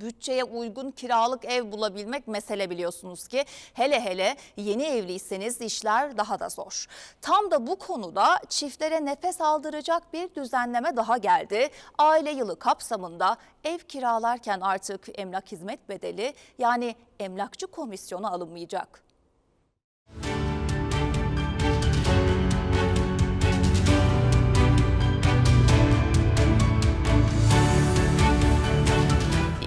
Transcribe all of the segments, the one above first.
bütçeye uygun kiralık ev bulabilmek mesele biliyorsunuz ki. Hele hele yeni evliyseniz işler daha da zor. Tam da bu konuda çiftlere nefes aldıracak bir düzenleme daha geldi. Aile yılı kapsamında ev kiralarken artık emlak hizmet bedeli yani emlakçı komisyonu alınmayacak.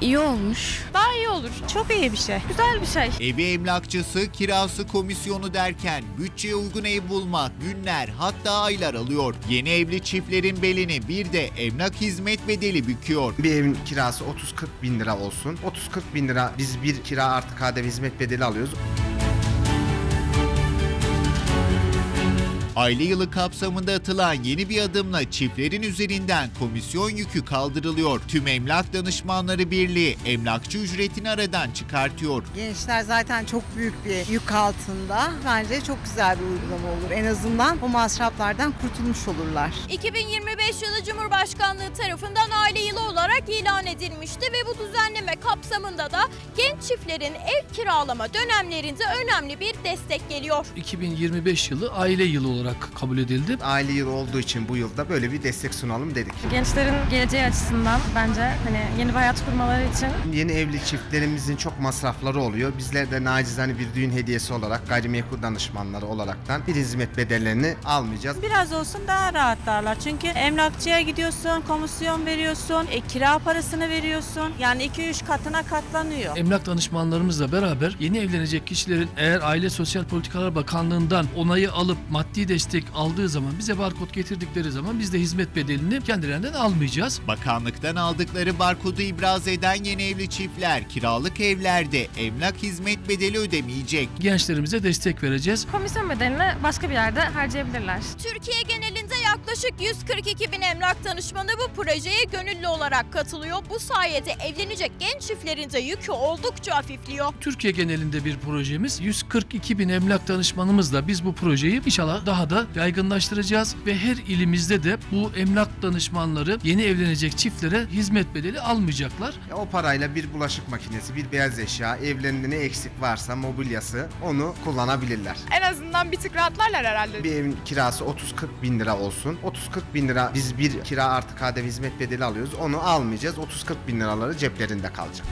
İyi olmuş. Daha iyi olur. Çok iyi bir şey. Güzel bir şey. Evi emlakçısı, kirası komisyonu derken bütçeye uygun ev bulmak günler hatta aylar alıyor. Yeni evli çiftlerin belini bir de emlak hizmet bedeli büküyor. Bir evin kirası 30-40 bin lira olsun. 30-40 bin lira biz bir kira artı KDV hizmet bedeli alıyoruz. Aile yılı kapsamında atılan yeni bir adımla çiftlerin üzerinden komisyon yükü kaldırılıyor. Tüm Emlak Danışmanları Birliği emlakçı ücretini aradan çıkartıyor. Gençler zaten çok büyük bir yük altında. Bence çok güzel bir uygulama olur. En azından bu masraflardan kurtulmuş olurlar. 2025 yılı Cumhurbaşkanlığı tarafından aile yılı olarak ilan edilmişti ve bu düzenleme kapsamında da genç çiftlerin ev kiralama dönemlerinde önemli bir destek geliyor. 2025 yılı aile yılı olarak kabul edildi. Aile yılı olduğu için bu yılda böyle bir destek sunalım dedik. Gençlerin geleceği açısından bence hani yeni bir hayat kurmaları için Yeni evli çiftlerimizin çok masrafları oluyor. Bizler de nacizane bir düğün hediyesi olarak gayrimenkul danışmanları olaraktan bir hizmet bedellerini almayacağız. Biraz olsun daha rahatlarlar. Çünkü emlakçıya gidiyorsun, komisyon veriyorsun, e, kira parasını veriyorsun. Yani 2-3 katına katlanıyor. Emlak danışmanlarımızla beraber yeni evlenecek kişilerin eğer Aile Sosyal Politikalar Bakanlığı'ndan onayı alıp maddi destek aldığı zaman bize barkod getirdikleri zaman biz de hizmet bedelini kendilerinden almayacağız. Bakanlıktan aldıkları barkodu ibraz eden yeni evli çiftler kiralık evlerde emlak hizmet bedeli ödemeyecek. Gençlerimize destek vereceğiz. komisyon bedelini başka bir yerde harcayabilirler. Türkiye genelinde yaklaşık 142 bin emlak danışmanı bu projeye gönüllü olarak katılıyor. Bu sayede evlenecek genç çiftlerin de yükü oldukça hafifliyor. Türkiye genelinde bir projemiz. 142 bin emlak danışmanımızla biz bu projeyi inşallah daha da yaygınlaştıracağız ve her ilimizde de bu emlak danışmanları yeni evlenecek çiftlere hizmet bedeli almayacaklar. Ya O parayla bir bulaşık makinesi, bir beyaz eşya, evlerinde ne eksik varsa mobilyası onu kullanabilirler. En azından bir tık rahatlarlar herhalde. Bir evin kirası 30-40 bin lira olsun. 30-40 bin lira biz bir kira artı KDV hizmet bedeli alıyoruz. Onu almayacağız. 30-40 bin liraları ceplerinde kalacak.